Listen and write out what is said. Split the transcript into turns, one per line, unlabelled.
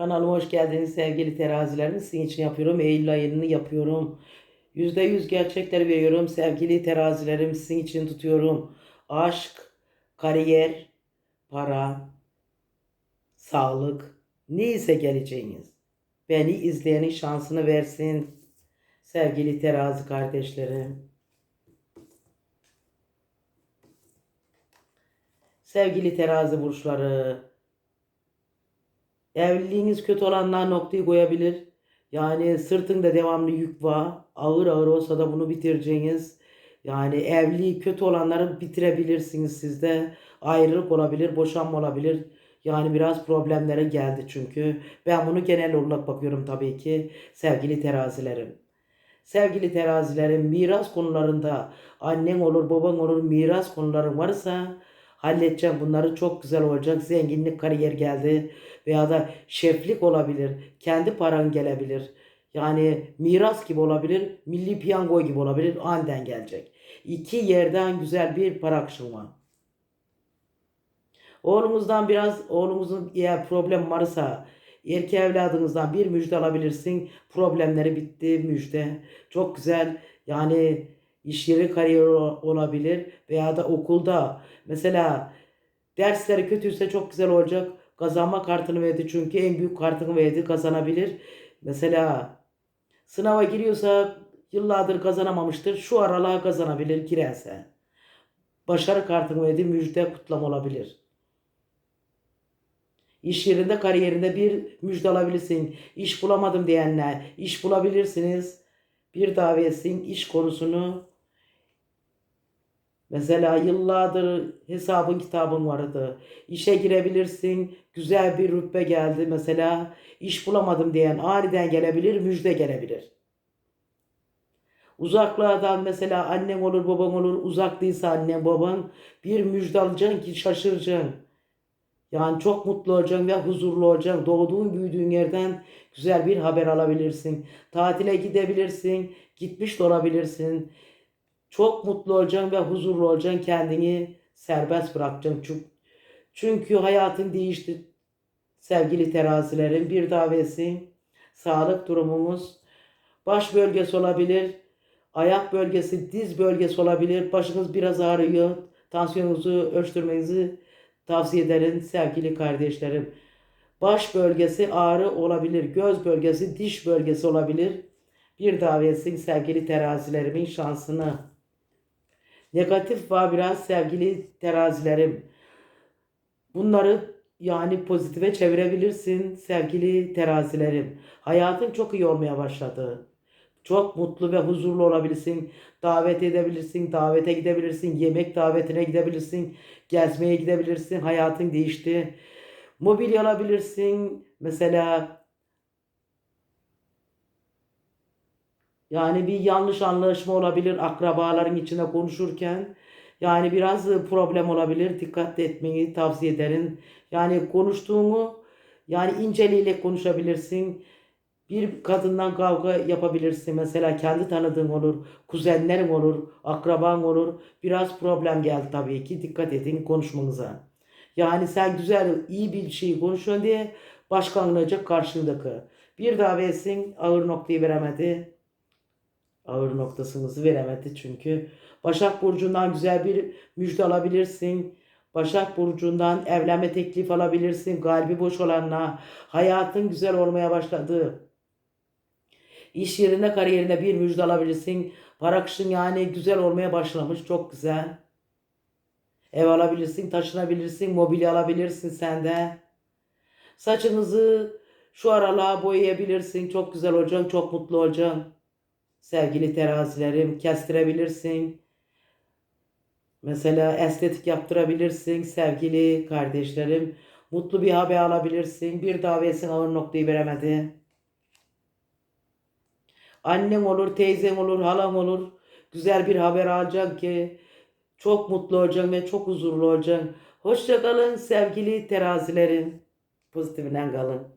Kanalıma hoş geldiniz sevgili terazilerim. Sizin için yapıyorum. Eylül ayını yapıyorum. %100 gerçekler veriyorum. Sevgili terazilerim sizin için tutuyorum. Aşk, kariyer, para, sağlık, neyse geleceğiniz. Beni izleyenin şansını versin. Sevgili terazi kardeşlerim. Sevgili terazi burçları. Evliliğiniz kötü olanlar noktayı koyabilir. Yani sırtında devamlı yük var. Ağır ağır olsa da bunu bitireceğiniz. Yani evliliği kötü olanları bitirebilirsiniz sizde. Ayrılık olabilir, boşanma olabilir. Yani biraz problemlere geldi çünkü. Ben bunu genel olarak bakıyorum tabii ki sevgili terazilerim. Sevgili terazilerim miras konularında annen olur baban olur miras konuların varsa halledeceğim bunları çok güzel olacak. Zenginlik kariyer geldi veya da şeflik olabilir. Kendi paran gelebilir. Yani miras gibi olabilir. Milli piyango gibi olabilir. Aniden gelecek. İki yerden güzel bir para akışı var. Oğlumuzdan biraz oğlumuzun eğer problem varsa erkek evladınızdan bir müjde alabilirsin. Problemleri bitti müjde. Çok güzel yani iş yeri kariyer olabilir veya da okulda mesela dersleri kötüyse çok güzel olacak. Kazanma kartını verdi çünkü en büyük kartını verdi kazanabilir. Mesela sınava giriyorsa yıllardır kazanamamıştır. Şu aralığa kazanabilir girerse. Başarı kartını verdi müjde kutlama olabilir. İş yerinde kariyerinde bir müjde alabilirsin. İş bulamadım diyenler iş bulabilirsiniz. Bir davetsin iş konusunu Mesela yıllardır hesabın kitabın vardı. İşe girebilirsin. Güzel bir rütbe geldi. Mesela iş bulamadım diyen aniden gelebilir, müjde gelebilir. Uzaklardan mesela annen olur, baban olur. Uzak değilse annen, baban bir müjde alacaksın ki şaşıracaksın. Yani çok mutlu olacaksın ve huzurlu olacaksın. Doğduğun, büyüdüğün yerden güzel bir haber alabilirsin. Tatile gidebilirsin. Gitmiş de olabilirsin. Çok mutlu olacaksın ve huzurlu olacaksın. Kendini serbest bırakacaksın. Çünkü, hayatın değişti. Sevgili terazilerin bir davesi. Sağlık durumumuz. Baş bölgesi olabilir. Ayak bölgesi, diz bölgesi olabilir. Başınız biraz ağrıyor. Tansiyonunuzu ölçtürmenizi tavsiye ederim sevgili kardeşlerim. Baş bölgesi ağrı olabilir. Göz bölgesi, diş bölgesi olabilir. Bir davetsin sevgili terazilerimin şansını. Negatif var biraz sevgili terazilerim. Bunları yani pozitife çevirebilirsin sevgili terazilerim. Hayatın çok iyi olmaya başladı. Çok mutlu ve huzurlu olabilirsin. Davet edebilirsin, davete gidebilirsin, yemek davetine gidebilirsin, gezmeye gidebilirsin. Hayatın değişti. Mobilya alabilirsin. Mesela Yani bir yanlış anlaşma olabilir akrabaların içinde konuşurken. Yani biraz problem olabilir. Dikkat etmeyi tavsiye ederim. Yani konuştuğunu yani inceliyle konuşabilirsin. Bir kadından kavga yapabilirsin. Mesela kendi tanıdığın olur, kuzenlerin olur, akraban olur. Biraz problem geldi tabii ki. Dikkat edin konuşmanıza. Yani sen güzel, iyi bir şey konuşuyorsun diye başka anlayacak karşındaki. Bir davetsin ağır noktayı veremedi ağır noktasınızı veremedi çünkü. Başak Burcu'ndan güzel bir müjde alabilirsin. Başak Burcu'ndan evlenme teklif alabilirsin. Kalbi boş olanla hayatın güzel olmaya başladı. İş yerinde kariyerinde bir müjde alabilirsin. Para akışın yani güzel olmaya başlamış. Çok güzel. Ev alabilirsin, taşınabilirsin, mobilya alabilirsin sen de. Saçınızı şu aralığa boyayabilirsin. Çok güzel olacaksın, çok mutlu olacaksın. Sevgili terazilerim kestirebilirsin. Mesela estetik yaptırabilirsin sevgili kardeşlerim. Mutlu bir haber alabilirsin. Bir davetsin ağır noktayı veremedi. Annem olur, teyzem olur, halam olur. Güzel bir haber alacaksın ki çok mutlu olacaksın ve çok huzurlu olacaksın. Hoşça kalın sevgili terazilerim. Pozitifinden kalın.